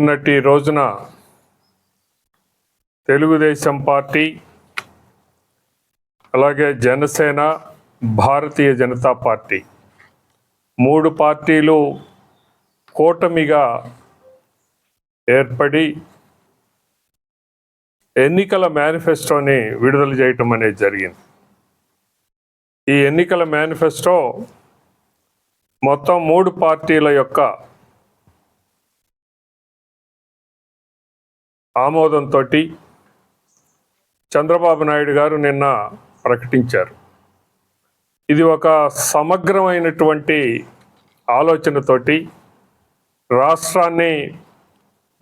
నిన్నటి రోజున తెలుగుదేశం పార్టీ అలాగే జనసేన భారతీయ జనతా పార్టీ మూడు పార్టీలు కూటమిగా ఏర్పడి ఎన్నికల మేనిఫెస్టోని విడుదల చేయటం అనేది జరిగింది. ఈ ఎన్నికల మేనిఫెస్టో మొత్తం మూడు పార్టీల యొక్క ఆమోదంతో చంద్రబాబు నాయుడు గారు నిన్న ప్రకటించారు. ఇది ఒక సమగ్రమైనటువంటి ఆలోచనతోటి రాష్ట్రాన్ని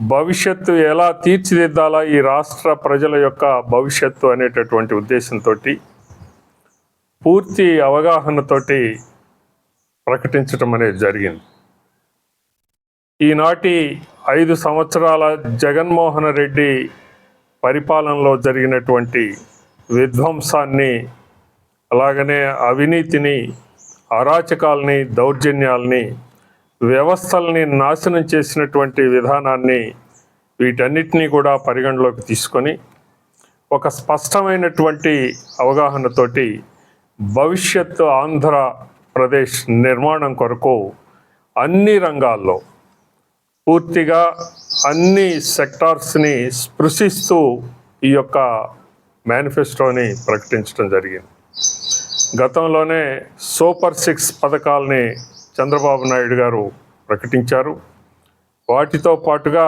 భవిష్యత్తు ఎలా తీర్చిదిద్దాలా ఈ రాష్ట్ర ప్రజల యొక్క భవిష్యత్తు అనేటటువంటి ఉద్దేశంతో పూర్తి అవగాహనతోటి ప్రకటించటం అనేది జరిగింది. ఈనాటి ఐదు సంవత్సరాల జగన్మోహన్ రెడ్డి పరిపాలనలో జరిగినటువంటి విధ్వంసాన్ని అలాగనే అవినీతిని అరాచకాల్ని దౌర్జన్యాల్ని వ్యవస్థల్ని నాశనం చేసినటువంటి విధానాన్ని వీటన్నిటినీ కూడా పరిగణలోకి తీసుకొని ఒక స్పష్టమైనటువంటి అవగాహనతోటి భవిష్యత్తు ఆంధ్రప్రదేశ్ నిర్మాణం కొరకు అన్ని రంగాల్లో పూర్తిగా అన్ని సెక్టార్స్ని స్పృశిస్తూ ఈ యొక్క మేనిఫెస్టోని ప్రకటించడం జరిగింది. గతంలోనే సూపర్ సిక్స్ పథకాలని చంద్రబాబు నాయుడు గారు ప్రకటించారు. వాటితో పాటుగా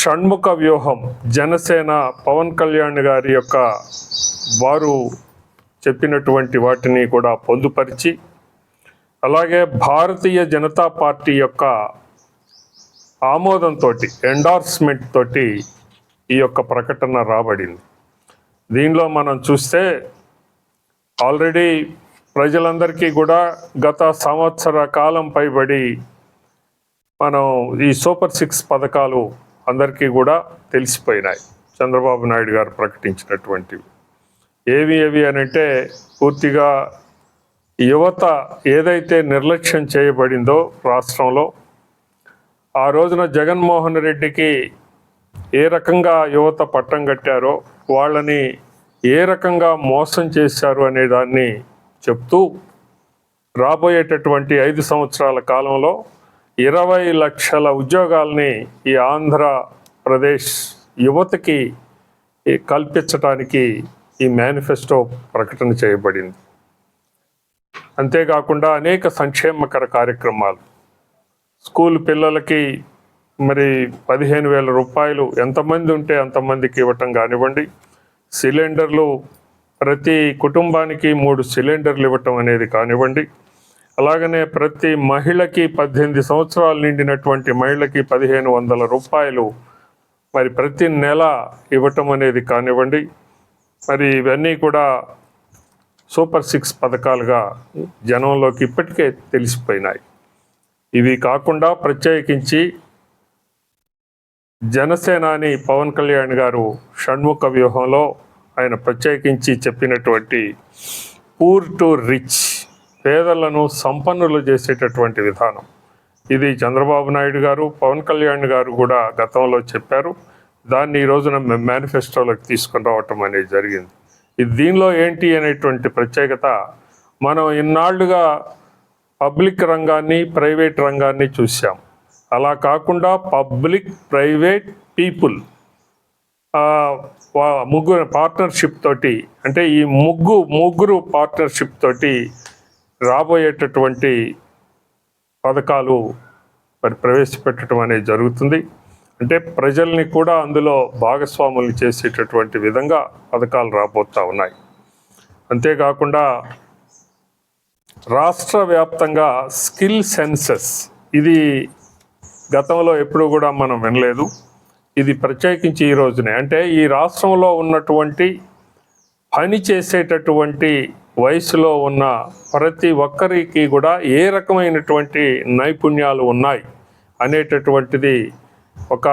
షణ్ముఖ వ్యూహం జనసేన పవన్ కళ్యాణ్ గారి యొక్క వారు చెప్పినటువంటి వాటిని కూడా పొందుపరిచి అలాగే భారతీయ జనతా పార్టీ యొక్క ఆమోదంతో ఎండార్స్మెంట్ తోటి ఈ యొక్క ప్రకటన రాబడింది. దీనిలో మనం చూస్తే ఆల్రెడీ ప్రజలందరికీ కూడా గత సంవత్సర కాలం పైబడి మనం ఈ సూపర్ సిక్స్ పథకాలు అందరికీ కూడా తెలిసిపోయినాయి. చంద్రబాబు నాయుడు గారు ప్రకటించినటువంటివి. ఏవి ఏవి అని అంటే పూర్తిగా యువత ఏదైతే నిర్లక్ష్యం చేయబడిందో రాష్ట్రంలో ఆ రోజున జగన్మోహన్ రెడ్డికి ఏ రకంగా యువత పట్టం కట్టారో వాళ్ళని ఏ రకంగా మోసం చేశారు అనే దాన్ని చెప్తూ రాబోయేటటువంటి ఐదు సంవత్సరాల కాలంలో ఇరవై లక్షల ఉద్యోగాల్ని ఈ ఆంధ్రప్రదేశ్ యువతకి కల్పించటానికి ఈ మేనిఫెస్టో ప్రకటన చేయబడింది. అంతేకాకుండా అనేక సంక్షేమకర కార్యక్రమాలు స్కూల్ పిల్లలకి మరి పదిహేను వేల రూపాయలు ఎంతమంది ఉంటే అంతమందికి ఇవ్వటం కానివ్వండి. సిలిండర్లు ప్రతి కుటుంబానికి మూడు సిలిండర్లు ఇవ్వటం అనేది కానివ్వండి. అలాగనే ప్రతి మహిళకి పద్దెనిమిది సంవత్సరాలు నిండినటువంటి మహిళకి పదిహేను వందల రూపాయలు మరి ప్రతి నెల ఇవ్వటం అనేది కానివ్వండి. మరి ఇవన్నీ కూడా సూపర్ సిక్స్ పథకాలుగా జనంలోకి ఇప్పటికే తెలిసిపోయినాయి. ఇవి కాకుండా ప్రత్యేకించి జనసేనాని పవన్ కళ్యాణ్ గారు షణ్ముఖ వ్యూహంలో ఆయన ప్రత్యేకించి చెప్పినటువంటి పూర్ టు రిచ్ పేదలను సంపన్నులు చేసేటటువంటి విధానం. ఇది చంద్రబాబు నాయుడు గారు పవన్ కళ్యాణ్ గారు కూడా గతంలో చెప్పారు. దాన్ని ఈ రోజున మేనిఫెస్టోలోకి తీసుకుని రావటం అనేది జరిగింది. ఇది దీనిలో ఏంటి అనేటువంటి ప్రత్యేకత? మనం ఇన్నాళ్ళుగా పబ్లిక్ రంగాన్ని ప్రైవేట్ రంగాన్ని చూసాం అలా కాకుండా పబ్లిక్ ప్రైవేట్ పీపుల్ ముగ్గురు పార్ట్నర్షిప్ తోటి అంటే ఈ ముగ్గు ముగ్గురు పార్ట్నర్షిప్ తోటి రాబోయేటటువంటి పథకాలు మరి ప్రవేశపెట్టడం అనేది జరుగుతుంది. అంటే ప్రజల్ని కూడా అందులో భాగస్వాములు చేసేటటువంటి విధంగా పథకాలు రాబోతా ఉన్నాయి. అంతేకాకుండా రాష్ట్ర వ్యాప్తంగా స్కిల్ సెన్సెస్. ఇది గతంలో ఎప్పుడూ కూడా మనం వినలేదు. ఇది ప్రత్యేకించి ఈ రోజునే. అంటే ఈ రాష్ట్రంలో ఉన్నటువంటి పని చేసేటటువంటి వయసులో ఉన్న ప్రతి ఒక్కరికి కూడా ఏ రకమైనటువంటి నైపుణ్యాలు ఉన్నాయి అనేటటువంటిది ఒక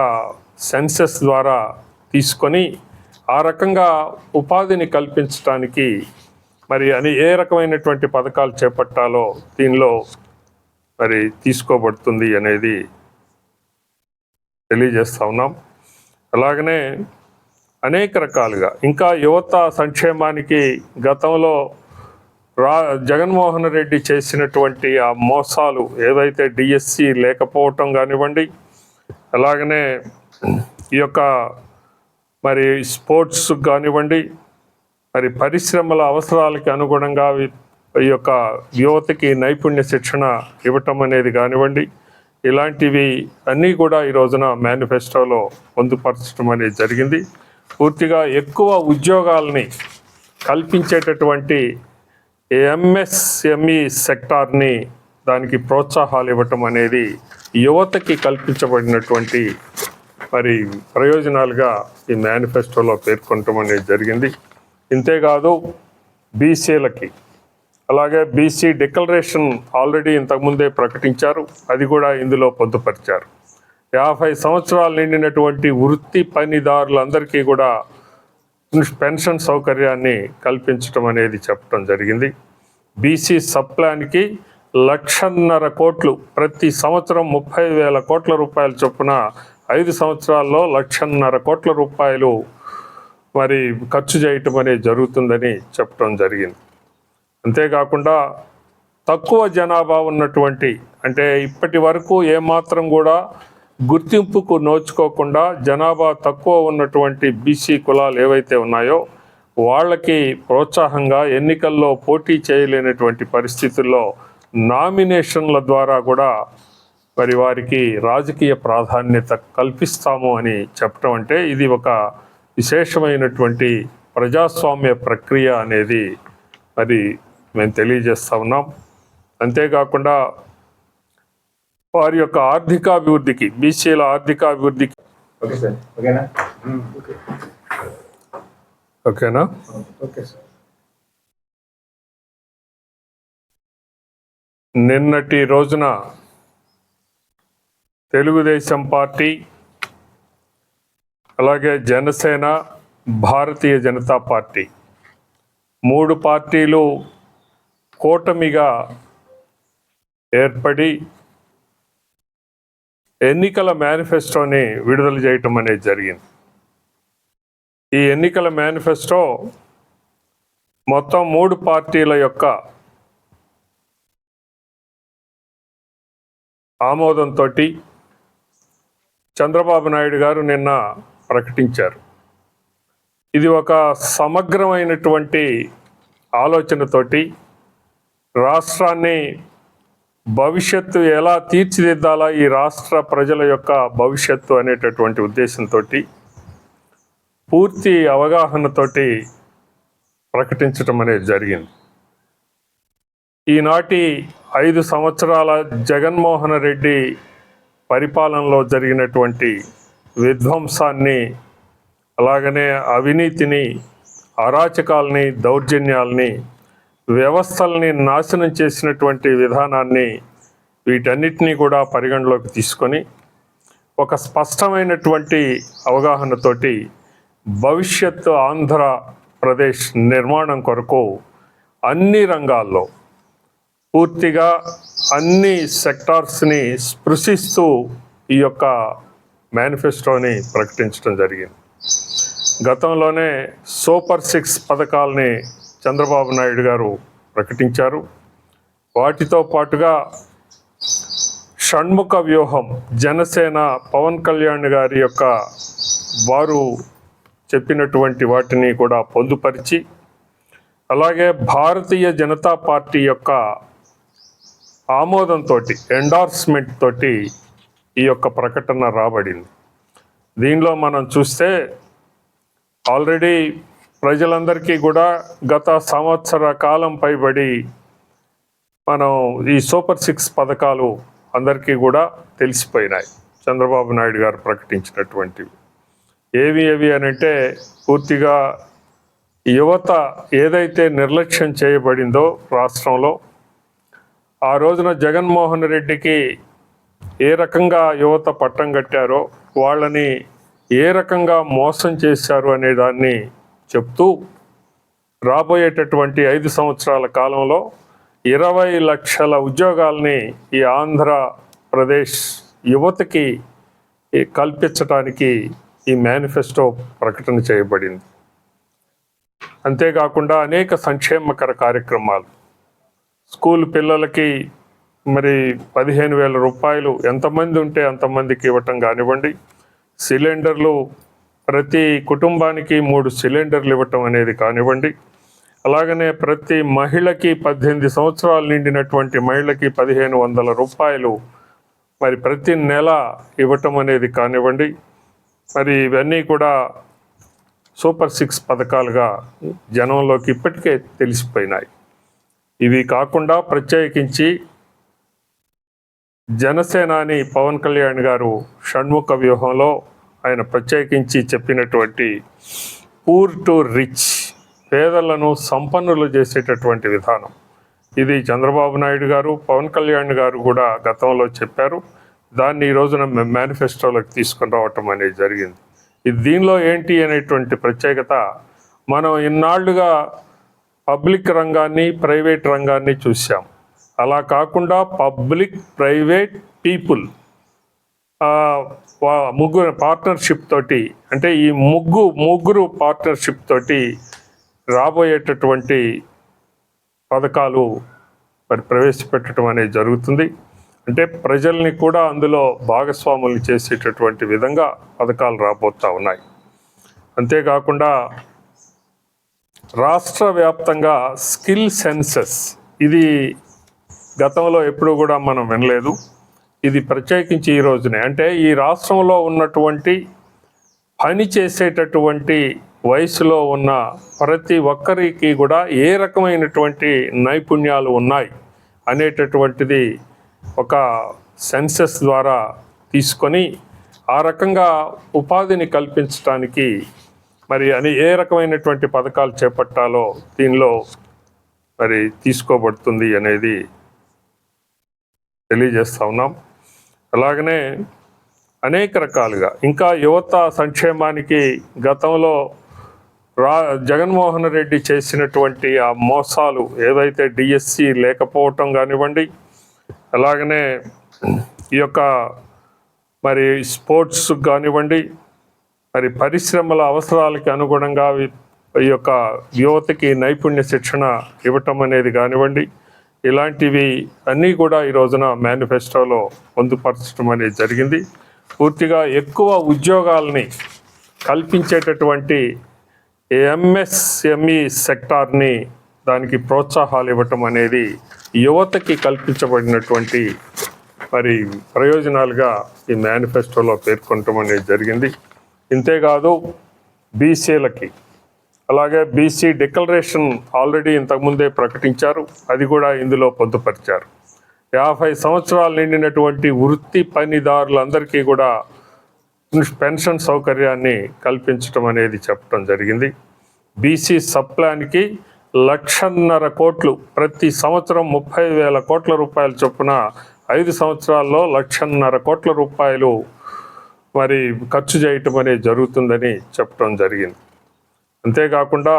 సెన్సెస్ ద్వారా తీసుకొని ఆ రకంగా ఉపాధిని కల్పించడానికి మరి అని ఏ రకమైనటువంటి పథకాలు చేపట్టాలో దీనిలో మరి తీసుకోబడుతుంది అనేది తెలియజేస్తా ఉన్నాం. అలాగనే అనేక రకాలుగా ఇంకా యువత సంక్షేమానికి గతంలో రా జగన్మోహన్ రెడ్డి చేసినటువంటి ఆ మోసాలు ఏవైతే డిఎస్సి లేకపోవటం కానివ్వండి అలాగనే ఈ యొక్క మరి స్పోర్ట్స్ కానివ్వండి మరి పరిశ్రమల అవసరాలకి అనుగుణంగా ఈ యొక్క యువతకి నైపుణ్య శిక్షణ ఇవ్వటం అనేది కానివ్వండి ఇలాంటివి అన్నీ కూడా ఈ రోజున మేనిఫెస్టోలో పొందుపరచడం అనేది జరిగింది. పూర్తిగా ఎక్కువ ఉద్యోగాల్ని కల్పించేటటువంటి ఎంఎస్ఎంఈ సెక్టార్ని దానికి ప్రోత్సాహాలు ఇవ్వటం అనేది యువతకి కల్పించబడినటువంటి మరి ప్రయోజనాలుగా ఈ మేనిఫెస్టోలో పేర్కొనటం అనేది జరిగింది. ఇంతేకాదు బీసీలకి. అలాగే బీసీ డిక్లరేషన్ ఆల్రెడీ ఇంతకుముందే ప్రకటించారు. అది కూడా ఇందులో పొందుపరిచారు. యాభై సంవత్సరాలు నిండినటువంటి వృత్తి పనిదారులందరికీ కూడా పెన్షన్ సౌకర్యాన్ని కల్పించడం అనేది చెప్పడం జరిగింది. బీసీ సబ్ ప్లాన్కి లక్షన్నర కోట్లు ప్రతి సంవత్సరం ముప్పై వేల కోట్ల రూపాయల చొప్పున ఐదు సంవత్సరాల్లో లక్షన్నర కోట్ల రూపాయలు మరి ఖర్చు చేయటం అనేది జరుగుతుందని చెప్పడం జరిగింది. అంతేకాకుండా తక్కువ జనాభా ఉన్నటువంటి అంటే ఇప్పటి వరకు ఏమాత్రం కూడా గుర్తింపుకు నోచుకోకుండా జనాభా తక్కువ ఉన్నటువంటి బీసీ కులాలు ఏవైతే ఉన్నాయో వాళ్ళకి ప్రోత్సాహంగా ఎన్నికల్లో పోటీ చేయలేనటువంటి పరిస్థితుల్లో నామినేషన్ల ద్వారా కూడా మరి వారికి రాజకీయ ప్రాధాన్యత కల్పిస్తాము అని చెప్పడం అంటే ఇది ఒక విశేషమైనటువంటి ప్రజాస్వామ్య ప్రక్రియ అనేది మరి మేము తెలియజేస్తా ఉన్నాం. అంతేకాకుండా వారి యొక్క ఆర్థికాభివృద్ధికి బీసీల ఆర్థికాభివృద్ధికి. Okay sir. ఓకేనా? ఓకేనా? Okay sir. నిన్నటి రోజున తెలుగుదేశం పార్టీ అలాగే జనసేన భారతీయ జనతా పార్టీ. మూడు పార్టీలు కూటమిగా ఏర్పడి ఎన్నికల మేనిఫెస్టోని విడుదల చేయటం అనేది జరిగింది. ఈ ఎన్నికల మేనిఫెస్టో మొత్తం మూడు పార్టీల యొక్క ఆమోదంతో చంద్రబాబు నాయుడు గారు నిన్న ప్రకటించారు. ఇది ఒక సమగ్రమైనటువంటి ఆలోచనతోటి రాష్ట్రాన్ని భవిష్యత్తు ఎలా తీర్చిదిద్దాలా ఈ రాష్ట్ర ప్రజల యొక్క భవిష్యత్తు అనేటటువంటి ఉద్దేశంతో పూర్తి అవగాహనతోటి ప్రకటించటం అనేది జరిగింది. ఈనాటి ఐదు సంవత్సరాల జగన్మోహన్ రెడ్డి పరిపాలనలో జరిగినటువంటి విధ్వంసాన్ని అలాగనే అవినీతిని అరాచకాలని దౌర్జన్యాల్ని వ్యవస్థల్ని నాశనం చేసినటువంటి విధానాన్ని వీటన్నిటినీ కూడా పరిగణలోకి తీసుకొని ఒక స్పష్టమైనటువంటి అవగాహనతోటి భవిష్యత్తు ఆంధ్రప్రదేశ్ నిర్మాణం కొరకు అన్ని రంగాల్లో పూర్తిగా అన్ని సెక్టార్స్ని స్పృశిస్తూ ఈ యొక్క మేనిఫెస్టోని ప్రకటించడం జరిగింది. గతంలోనే సూపర్ సిక్స్ పథకాలని చంద్రబాబు నాయుడు గారు ప్రకటించారు. వాటితో పాటుగా షణ్ముఖ వ్యూహం జనసేన పవన్ కళ్యాణ్ గారి యొక్క వారు చెప్పినటువంటి వాటిని కూడా పొందుపరిచి అలాగే భారతీయ జనతా పార్టీ యొక్క ఆమోదంతో ఎండార్స్మెంట్ తోటి ఈ యొక్క ప్రకటన రాబడింది. దీనిలో మనం చూస్తే ఆల్రెడీ ప్రజలందరికీ కూడా గత సంవత్సర కాలం పైబడి మనం ఈ సూపర్ సిక్స్ పథకాలు అందరికీ కూడా తెలిసిపోయినాయి. చంద్రబాబు నాయుడు గారు ప్రకటించినటువంటివి. ఏవి ఏవి అని అంటే పూర్తిగా యువత ఏదైతే నిర్లక్ష్యం చేయబడిందో రాష్ట్రంలో ఆ రోజున జగన్మోహన్ రెడ్డికి ఏ రకంగా యువత పట్టం కట్టారో వాళ్ళని ఏ రకంగా మోసం చేశారు అనే దాన్ని చెప్తూ రాబోయేటటువంటి ఐదు సంవత్సరాల కాలంలో ఇరవై లక్షల ఉద్యోగాల్ని ఈ ఆంధ్రప్రదేశ్ యువతకి కల్పించటానికి ఈ మేనిఫెస్టో ప్రకటన చేయబడింది. అంతేకాకుండా అనేక సంక్షేమకర కార్యక్రమాలు. స్కూల్ పిల్లలకి మరి పదిహేను వేల రూపాయలు ఎంతమంది ఉంటే అంతమందికి ఇవ్వటం కానివ్వండి. సిలిండర్లు ప్రతి కుటుంబానికి మూడు సిలిండర్లు ఇవ్వటం అనేది కానివ్వండి. అలాగనే ప్రతి మహిళకి పద్దెనిమిది సంవత్సరాలు నిండినటువంటి మహిళకి పదిహేను వందల రూపాయలు మరి ప్రతి నెల ఇవ్వటం అనేది కానివ్వండి. మరి ఇవన్నీ కూడా సూపర్ సిక్స్ పథకాలుగా జనంలోకి ఇప్పటికే తెలిసిపోయినాయి. ఇవి కాకుండా ప్రత్యేకించి జనసేనాని పవన్ కళ్యాణ్ గారు షణ్ముఖ వ్యూహంలో ఆయన ప్రత్యేకించి చెప్పినటువంటి పూర్ టు రిచ్ పేదలను సంపన్నులు చేసేటటువంటి విధానం. ఇది చంద్రబాబు నాయుడు గారు పవన్ కళ్యాణ్ గారు కూడా గతంలో చెప్పారు. దాన్ని ఈ రోజున మేనిఫెస్టోలోకి తీసుకుని రావటం అనేది జరిగింది. ఇది దీనిలో ఏంటి అనేటువంటి ప్రత్యేకత? మనం ఇన్నాళ్ళుగా పబ్లిక్ రంగాన్ని ప్రైవేట్ రంగాన్ని చూసాం అలా కాకుండా పబ్లిక్ ప్రైవేట్ పీపుల్ ముగ్గురు పార్ట్నర్షిప్ తోటి అంటే ఈ ముగ్గు ముగ్గురు పార్ట్నర్షిప్ తోటి రాబోయేటటువంటి పథకాలు మరి ప్రవేశపెట్టడం అనేది జరుగుతుంది. అంటే ప్రజల్ని కూడా అందులో భాగస్వాములు చేసేటటువంటి విధంగా పథకాలు రాబోతా ఉన్నాయి. అంతేకాకుండా రాష్ట్ర వ్యాప్తంగా స్కిల్ సెన్సెస్ ఇది గతంలో ఎప్పుడూ కూడా మనం వినలేదు. ఇది ప్రత్యేకించి ఈ రోజునే. అంటే ఈ రాష్ట్రంలో ఉన్నటువంటి పని చేసేటటువంటి వయసులో ఉన్న ప్రతి ఒక్కరికి కూడా ఏ రకమైనటువంటి నైపుణ్యాలు ఉన్నాయి అనేటటువంటిది ఒక సెన్సెస్ ద్వారా తీసుకొని ఆ రకంగా ఉపాధిని కల్పించడానికి మరి అని ఏ రకమైనటువంటి పథకాలు చేపట్టాలో దీనిలో మరి తీసుకోబడుతుంది అనేది తెలియజేస్తా ఉన్నాం. అలాగనే అనేక రకాలుగా ఇంకా యువత సంక్షేమానికి గతంలో రా జగన్మోహన్ రెడ్డి చేసినటువంటి ఆ మోసాలు ఏదైతే డిఎస్సి లేకపోవటం కానివ్వండి అలాగనే ఈ యొక్క మరి స్పోర్ట్స్ కానివ్వండి మరి పరిశ్రమల అవసరాలకి అనుగుణంగా ఈ యొక్క యువతకి నైపుణ్య శిక్షణ ఇవ్వటం అనేది కానివ్వండి ఇలాంటివి అన్నీ కూడా ఈ రోజున మేనిఫెస్టోలో పొందుపరచడం అనేది జరిగింది. పూర్తిగా ఎక్కువ ఉద్యోగాల్ని కల్పించేటటువంటి ఎంఎస్ఎంఈ సెక్టార్ని దానికి ప్రోత్సాహాలు ఇవ్వటం అనేది యువతకి కల్పించబడినటువంటి మరి ప్రయోజనాలుగా ఈ మేనిఫెస్టోలో పేర్కొనటం అనేది జరిగింది. ఇంతేకాదు బీసీలకి అలాగే బీసీ డిక్లరేషన్ ఆల్రెడీ ఇంతకుముందే ప్రకటించారు. అది కూడా ఇందులో పొందుపరిచారు. యాభై సంవత్సరాలు నిండినటువంటి వృత్తి పనిదారులందరికీ కూడా పెన్షన్ సౌకర్యాన్ని కల్పించడం అనేది చెప్పడం జరిగింది. బీసీ సప్లాన్కి లక్షన్నర కోట్లు ప్రతి సంవత్సరం ముప్పై వేల కోట్ల రూపాయల చొప్పున ఐదు సంవత్సరాల్లో లక్షన్నర కోట్ల రూపాయలు మరి ఖర్చు చేయటం అనేది జరుగుతుందని చెప్పడం జరిగింది. అంతేకాకుండా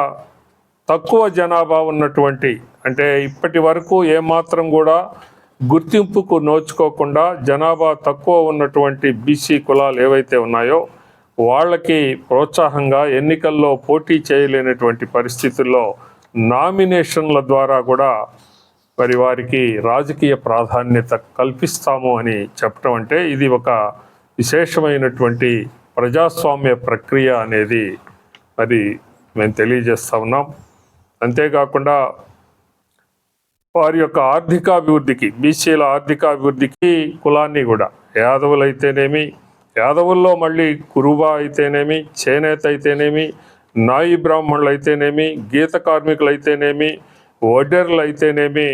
తక్కువ జనాభా ఉన్నటువంటి అంటే ఇప్పటి వరకు ఏమాత్రం కూడా గుర్తింపుకు నోచుకోకుండా జనాభా తక్కువ ఉన్నటువంటి బీసీ కులాలు ఏవైతే ఉన్నాయో వాళ్ళకి ప్రోత్సాహంగా ఎన్నికల్లో పోటీ చేయలేనటువంటి పరిస్థితుల్లో నామినేషన్ల ద్వారా కూడా మరి వారికి రాజకీయ ప్రాధాన్యత కల్పిస్తాము అని చెప్పడం అంటే ఇది ఒక విశేషమైనటువంటి ప్రజాస్వామ్య ప్రక్రియ అనేది మరి మేము తెలియజేస్తూ ఉన్నాం. అంతేకాకుండా వారి యొక్క ఆర్థికాభివృద్ధికి బీసీల ఆర్థికాభివృద్ధికి కులాన్ని కూడా యాదవులు అయితేనేమి యాదవుల్లో మళ్ళీ కురుబా అయితేనేమి చేనేత అయితేనేమి నాయి బ్రాహ్మణులు అయితేనేమి గీత కార్మికులు అయితేనేమి వడ్డెర్లు అయితేనేమి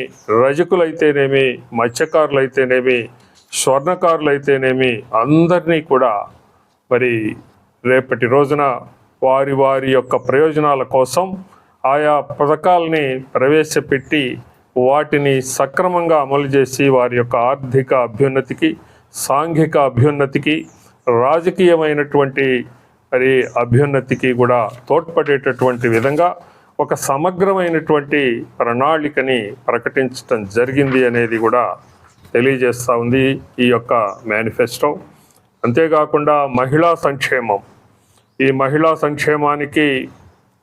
రజకులు అయితేనేమి మత్స్యకారులు అయితేనేమి స్వర్ణకారులు అయితేనేమి అందరినీ కూడా మరి రేపటి రోజున వారి వారి యొక్క ప్రయోజనాల కోసం ఆయా పథకాలని ప్రవేశపెట్టి వాటిని సక్రమంగా అమలు చేసి వారి యొక్క ఆర్థిక అభ్యున్నతికి సాంఘిక అభ్యున్నతికి రాజకీయమైనటువంటి మరి అభ్యున్నతికి కూడా తోడ్పడేటటువంటి విధంగా ఒక సమగ్రమైనటువంటి ప్రణాళికని ప్రకటించటం జరిగింది అనేది కూడా తెలియజేస్తూ ఉంది ఈ యొక్క మేనిఫెస్టో. అంతేకాకుండా మహిళా సంక్షేమం. ఈ మహిళా సంక్షేమానికి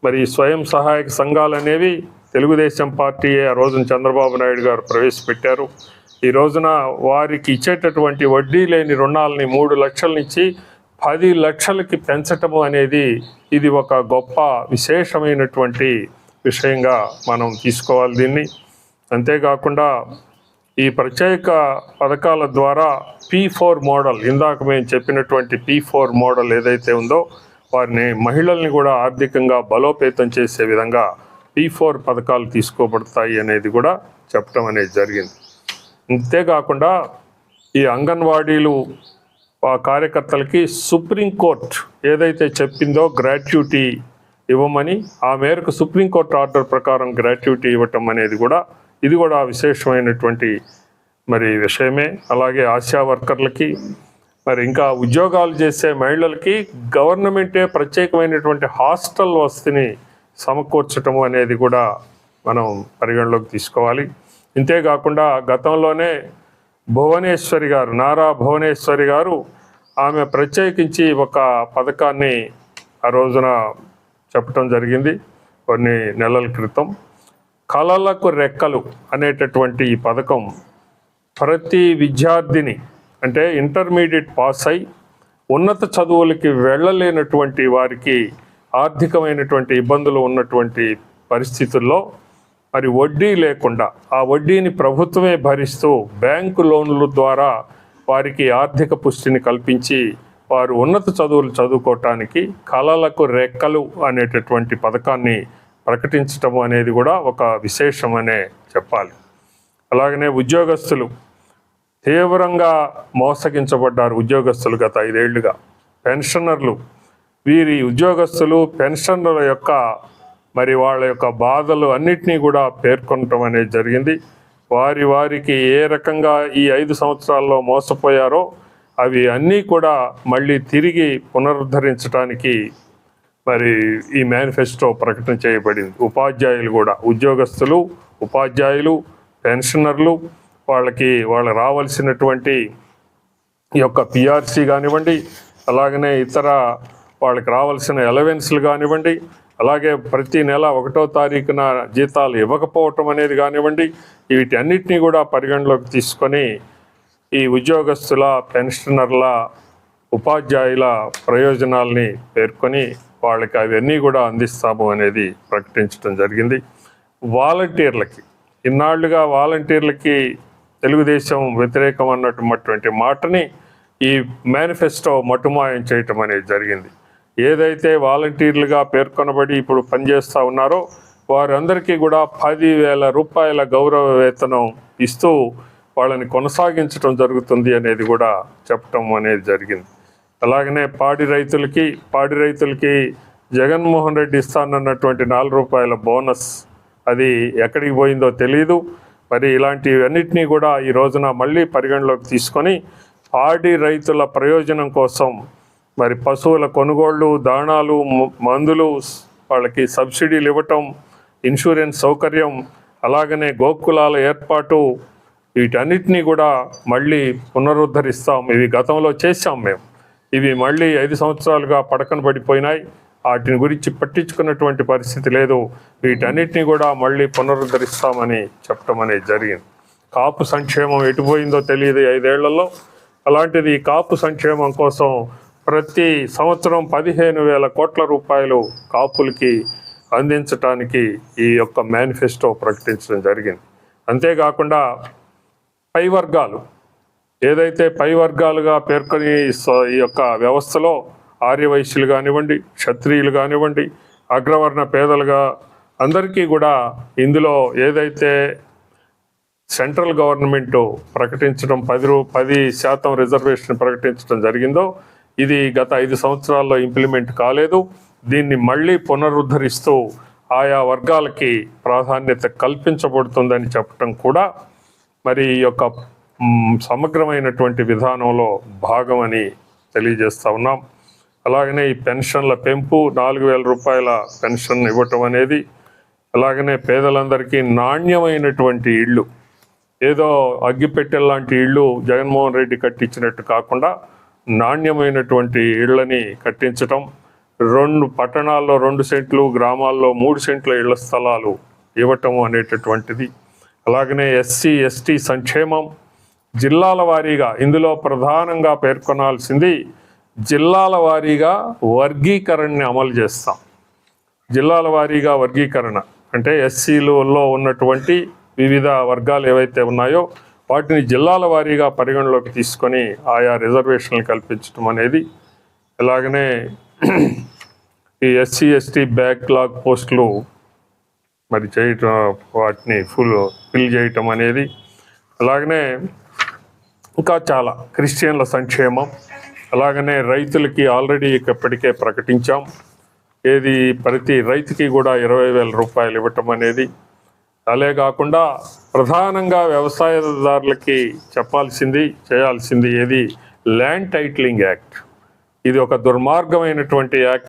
మరి స్వయం సహాయక సంఘాలు అనేవి తెలుగుదేశం పార్టీ ఆ రోజున చంద్రబాబు నాయుడు గారు ప్రవేశపెట్టారు. ఈ రోజున వారికి ఇచ్చేటటువంటి వడ్డీ లేని రుణాలని మూడు లక్షల నుంచి పది లక్షలకి పెంచటము అనేది ఇది ఒక గొప్ప విశేషమైనటువంటి విషయంగా మనం తీసుకోవాలి దీన్ని. అంతేకాకుండా ఈ ప్రత్యేక పథకాల ద్వారా పీ ఫోర్ మోడల్ ఇందాక మేము చెప్పినటువంటి పీ ఫోర్ మోడల్ ఏదైతే ఉందో వారిని మహిళల్ని కూడా ఆర్థికంగా బలోపేతం చేసే విధంగా పీ ఫోర్ పథకాలు తీసుకోబడతాయి అనేది కూడా చెప్పడం అనేది జరిగింది. అంతేకాకుండా ఈ అంగన్వాడీలు ఆ కార్యకర్తలకి సుప్రీంకోర్టు ఏదైతే చెప్పిందో గ్రాట్యుటీ ఇవ్వమని ఆ మేరకు సుప్రీంకోర్టు ఆర్డర్ ప్రకారం గ్రాట్యుటీ ఇవ్వటం అనేది కూడా ఇది కూడా విశేషమైనటువంటి మరి విషయమే. అలాగే ఆశా వర్కర్లకి మరి ఇంకా ఉద్యోగాలు చేసే మహిళలకి గవర్నమెంటే ప్రత్యేకమైనటువంటి హాస్టల్ వసతిని సమకూర్చటము అనేది కూడా మనం పరిగణలోకి తీసుకోవాలి. ఇంతేకాకుండా గతంలోనే భువనేశ్వరి గారు నారా భువనేశ్వరి గారు ఆమె ప్రత్యేకించి ఒక పథకాన్ని ఆ రోజున చెప్పటం జరిగింది కొన్ని నెలల క్రితం. కళలకు రెక్కలు అనేటటువంటి ఈ పథకం ప్రతి విద్యార్థిని అంటే ఇంటర్మీడియట్ పాస్ అయి ఉన్నత చదువులకి వెళ్ళలేనటువంటి వారికి ఆర్థికమైనటువంటి ఇబ్బందులు ఉన్నటువంటి పరిస్థితుల్లో మరి వడ్డీ లేకుండా ఆ వడ్డీని ప్రభుత్వమే భరిస్తూ బ్యాంకు లోన్ల ద్వారా వారికి ఆర్థిక పుష్టిని కల్పించి వారు ఉన్నత చదువులు చదువుకోవటానికి కళలకు రెక్కలు అనేటటువంటి పథకాన్ని ప్రకటించటం అనేది కూడా ఒక విశేషమనే చెప్పాలి. అలాగనే ఉద్యోగస్తులు తీవ్రంగా మోసగించబడ్డారు ఉద్యోగస్తులు గత ఐదేళ్ళుగా. పెన్షనర్లు. వీరి ఉద్యోగస్తులు పెన్షనర్ల యొక్క మరి వాళ్ళ యొక్క బాధలు అన్నిటినీ కూడా పేర్కొనటం అనేది జరిగింది. వారి వారికి ఏ రకంగా ఈ ఐదు సంవత్సరాల్లో మోసపోయారో అవి అన్నీ కూడా మళ్ళీ తిరిగి పునరుద్ధరించడానికి మరి ఈ మేనిఫెస్టో ప్రకటన చేయబడింది. ఉపాధ్యాయులు కూడా ఉద్యోగస్తులు ఉపాధ్యాయులు పెన్షనర్లు వాళ్ళకి వాళ్ళు రావాల్సినటువంటి ఈ యొక్క పిఆర్సీ కానివ్వండి అలాగనే ఇతర వాళ్ళకి రావాల్సిన ఎలవెన్స్లు కానివ్వండి అలాగే ప్రతి నెల ఒకటో తారీఖున జీతాలు ఇవ్వకపోవటం అనేది కానివ్వండి వీటన్నిటినీ కూడా పరిగణలోకి తీసుకొని ఈ ఉద్యోగస్తుల పెన్షనర్ల ఉపాధ్యాయుల ప్రయోజనాల్ని పేర్కొని వాళ్ళకి అవన్నీ కూడా అందిస్తాము అనేది ప్రకటించడం జరిగింది. వాలంటీర్లకి ఇన్నాళ్ళుగా వాలంటీర్లకి తెలుగుదేశం వ్యతిరేకం అన్నటువంటి మాటని ఈ మేనిఫెస్టో మటుమాయం చేయటం అనేది జరిగింది. ఏదైతే వాలంటీర్లుగా పేర్కొనబడి ఇప్పుడు పనిచేస్తూ ఉన్నారో వారందరికీ కూడా పదివేల రూపాయల గౌరవ వేతనం ఇస్తూ వాళ్ళని కొనసాగించడం జరుగుతుంది అనేది కూడా చెప్పటం అనేది జరిగింది. అలాగనే పాడి రైతులకి పాడి రైతులకి జగన్మోహన్ రెడ్డి ఇస్తానన్నటువంటి నాలుగు రూపాయల బోనస్ అది ఎక్కడికి పోయిందో తెలియదు మరి ఇలాంటివన్నిటినీ కూడా ఈ రోజున మళ్ళీ పరిగణలోకి తీసుకొని పాడి రైతుల ప్రయోజనం కోసం మరి పశువుల కొనుగోళ్ళు దాణాలు మందులు వాళ్ళకి సబ్సిడీలు ఇవ్వటం ఇన్సూరెన్స్ సౌకర్యం అలాగనే గోకులాల ఏర్పాటు వీటన్నిటినీ కూడా మళ్ళీ పునరుద్ధరిస్తాం. ఇవి గతంలో చేశాం మేము. ఇవి మళ్ళీ ఐదు సంవత్సరాలుగా పడకన పడిపోయినాయి. వాటిని గురించి పట్టించుకున్నటువంటి పరిస్థితి లేదు. వీటన్నిటిని కూడా మళ్ళీ పునరుద్ధరిస్తామని చెప్పడం అనేది జరిగింది. కాపు సంక్షేమం ఎటుపోయిందో తెలియదు ఐదేళ్ళలో. అలాంటిది ఈ కాపు సంక్షేమం కోసం ప్రతి సంవత్సరం పదిహేను వేల కోట్ల రూపాయలు కాపులకి అందించటానికి ఈ యొక్క మేనిఫెస్టో ప్రకటించడం జరిగింది. అంతేకాకుండా పై వర్గాలు ఏదైతే పై వర్గాలుగా పేర్కొని ఈ యొక్క వ్యవస్థలో ఆర్యవైశ్యులు కానివ్వండి క్షత్రియులు కానివ్వండి అగ్రవర్ణ పేదలుగా అందరికీ కూడా ఇందులో ఏదైతే సెంట్రల్ గవర్నమెంట్ ప్రకటించడం పది రూ పది శాతం రిజర్వేషన్ ప్రకటించడం జరిగిందో ఇది గత ఐదు సంవత్సరాల్లో ఇంప్లిమెంట్ కాలేదు. దీన్ని మళ్ళీ పునరుద్ధరిస్తూ ఆయా వర్గాలకి ప్రాధాన్యత కల్పించబడుతుందని చెప్పడం కూడా మరి ఈ యొక్క సమగ్రమైనటువంటి విధానంలో భాగమని తెలియజేస్తా ఉన్నాం. అలాగనే ఈ పెన్షన్ల పెంపు నాలుగు వేల రూపాయల పెన్షన్ ఇవ్వటం అనేది అలాగనే పేదలందరికీ నాణ్యమైనటువంటి ఇళ్ళు. ఏదో అగ్గిపెట్టెల లాంటి ఇళ్ళు జగన్మోహన్ రెడ్డి కట్టించినట్టు కాకుండా నాణ్యమైనటువంటి ఇళ్ళని కట్టించటం రెండు పట్టణాల్లో రెండు సెంట్లు గ్రామాల్లో మూడు సెంట్ల ఇళ్ళ స్థలాలు ఇవ్వటం అనేటటువంటిది. అలాగనే ఎస్సీ ఎస్టీ సంక్షేమం జిల్లాల వారీగా ఇందులో ప్రధానంగా పేర్కొనాల్సింది జిల్లాల వారీగా వర్గీకరణని అమలు చేస్తాం. జిల్లాల వారీగా వర్గీకరణ అంటే ఎస్సీలలో ఉన్నటువంటి వివిధ వర్గాలు ఏవైతే ఉన్నాయో వాటిని జిల్లాల వారీగా పరిగణలోకి తీసుకొని ఆయా రిజర్వేషన్లు కల్పించడం అనేది ఎలాగనే ఈ ఎస్సీ ఎస్టీ బ్యాక్లాగ్ పోస్టులు మరి చేయటం వాటిని ఫుల్ ఫిల్ చేయటం అనేది అలాగనే ఇంకా చాలా క్రిస్టియన్ల సంక్షేమం అలాగనే రైతులకి ఆల్రెడీ ఇప్పటికే ప్రకటించాం. ఏది ప్రతి రైతుకి కూడా ఇరవై వేల రూపాయలు ఇవ్వటం అనేది అలే కాకుండా ప్రధానంగా వ్యవసాయదారులకి చెప్పాల్సింది చేయాల్సింది ఏది? Land titling act. ఇది ఒక దుర్మార్గమైనటువంటి యాక్ట్.